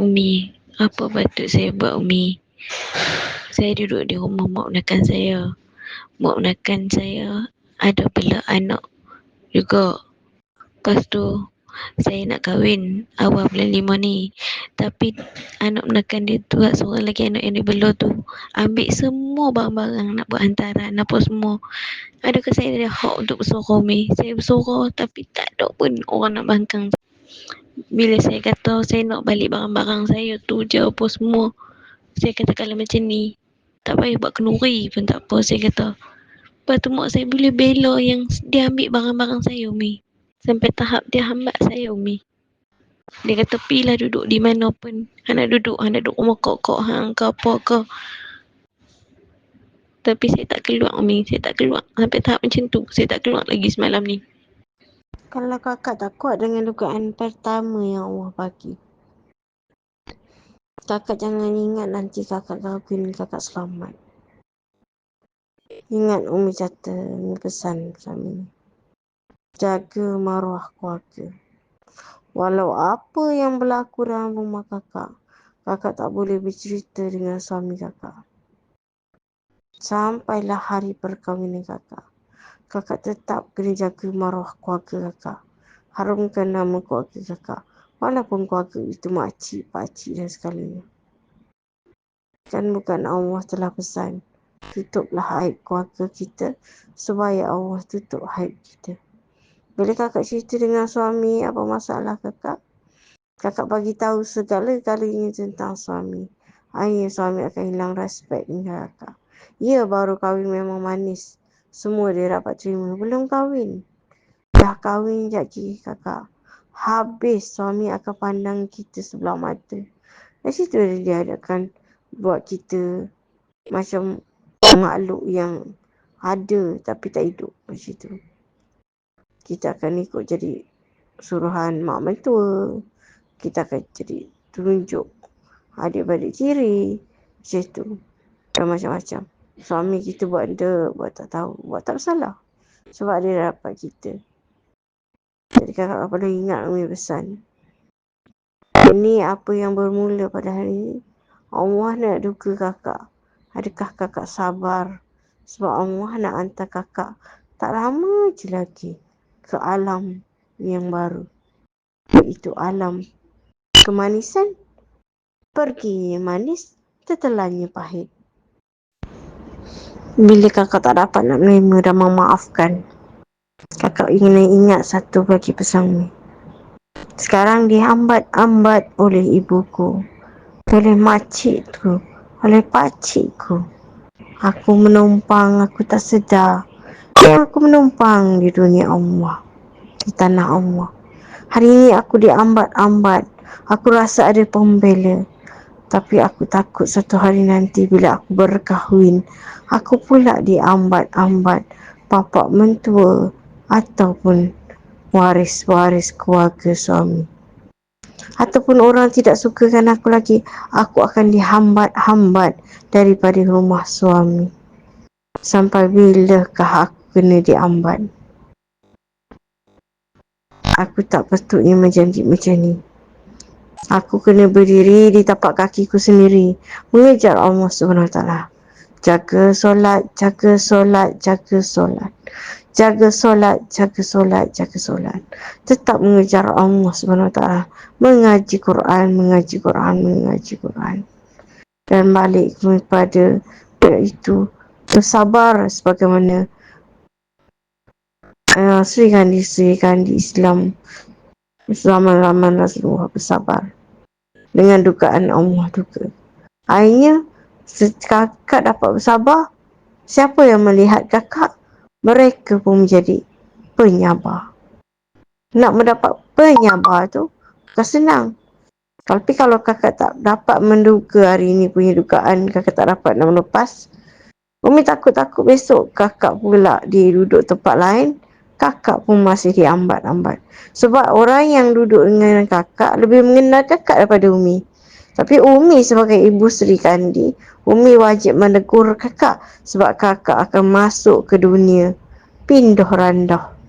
Umi, apa patut saya buat Umi? Saya duduk di rumah mak menekan saya. Mak menekan saya ada pula anak juga. Lepas tu saya nak kahwin awal bulan lima ni. Tapi anak menekan dia tu seorang lagi anak yang dia bela tu ambil semua barang-barang nak buat hantaran apa semua. Adakah saya ada hak untuk bersuara Umi? Saya bersuara tapi tak ada pun orang nak bangkang bila saya kata saya nak balik barang-barang saya tu je apa semua saya kata kalau macam ni. Tak payah buat kenuri pun tak apa saya kata. Lepas tu mak saya boleh bela yang dia ambil barang-barang saya Umi. Sampai tahap dia hambat saya Umi. Dia kata pilah duduk di mana pun. Anak duduk anak duduk rumah kok-kok hang ke apa ke. Tapi saya tak keluar Umi. Saya tak keluar. Sampai tahap macam tu saya tak keluar lagi semalam ni kalau kakak tak kuat dengan dugaan pertama yang Allah bagi. Kakak jangan ingat nanti kakak kahwin kakak selamat. Ingat Umi kata ni pesan suami Jaga maruah keluarga. Walau apa yang berlaku dalam rumah kakak, kakak tak boleh bercerita dengan suami kakak. Sampailah hari perkahwinan kakak kakak tetap kena jaga maruah keluarga kakak. Harumkan nama keluarga kakak. Walaupun keluarga itu makcik, pakcik dan segalanya. Kan bukan Allah telah pesan. Tutuplah aib keluarga kita supaya Allah tutup aib kita. Bila kakak cerita dengan suami apa masalah kakak, kakak bagi tahu segala galanya tentang suami. Akhirnya suami akan hilang respect dengan kakak. Ya baru kahwin memang manis. Semua dia dapat terima. Belum kahwin. Dah kahwin sekejap lagi kakak. Habis suami akan pandang kita sebelah mata. Dari situ dia akan buat kita macam makhluk yang ada tapi tak hidup macam tu. Kita akan ikut jadi suruhan mak mentua. Kita akan jadi tunjuk adik-adik ciri. Macam tu. Dan macam-macam suami kita buat benda buat tak tahu buat tak bersalah. Sebab dia dapat kita jadi kakak perlu ingat Umi pesan. Ini apa yang bermula pada hari ini? Allah nak duga kakak. Adakah kakak sabar? Sebab Allah nak hantar kakak tak lama je lagi ke alam yang baru. Iaitu alam kemanisan. Pergi manis tetelannya pahit bila kakak tak dapat nak menerima dan memaafkan. Kakak ingin ingat satu bagi pesan ni. Sekarang dihambat-hambat oleh ibuku, oleh makcikku, oleh pakcikku. Aku menumpang, aku tak sedar. Dan aku menumpang di dunia Allah, di tanah Allah. Hari ini aku diambat-ambat. Aku rasa ada pembela. Tapi aku takut satu hari nanti bila aku berkahwin, aku pula diambat-ambat bapak mentua ataupun waris-waris keluarga suami. Ataupun orang tidak sukakan aku lagi, aku akan dihambat-hambat daripada rumah suami. Sampai bilakah aku kena diambat? Aku tak patutnya menjanji macam ni. Aku kena berdiri di tapak kakiku sendiri mengejar Allah Subhanahu taala. Jaga solat, jaga solat, jaga solat. Jaga solat, jaga solat, jaga solat. Tetap mengejar Allah Subhanahu taala. Mengaji Quran, mengaji Quran, mengaji Quran. Dan balik kepada itu bersabar sebagaimana uh, Sri Kandi Sri Kandi Islam zaman-zaman Rasulullah bersabar dengan dugaan Allah juga. Akhirnya, kakak dapat bersabar, siapa yang melihat kakak, mereka pun menjadi penyabar. Nak mendapat penyabar tu, bukan senang. Tapi kalau kakak tak dapat menduga hari ini punya dugaan, kakak tak dapat nak melepas, Umi takut-takut besok kakak pula duduk tempat lain, kakak pun masih diambat-ambat. Sebab orang yang duduk dengan kakak lebih mengenal kakak daripada Umi. Tapi Umi sebagai ibu Sri Kandi, Umi wajib menegur kakak sebab kakak akan masuk ke dunia pindah randah.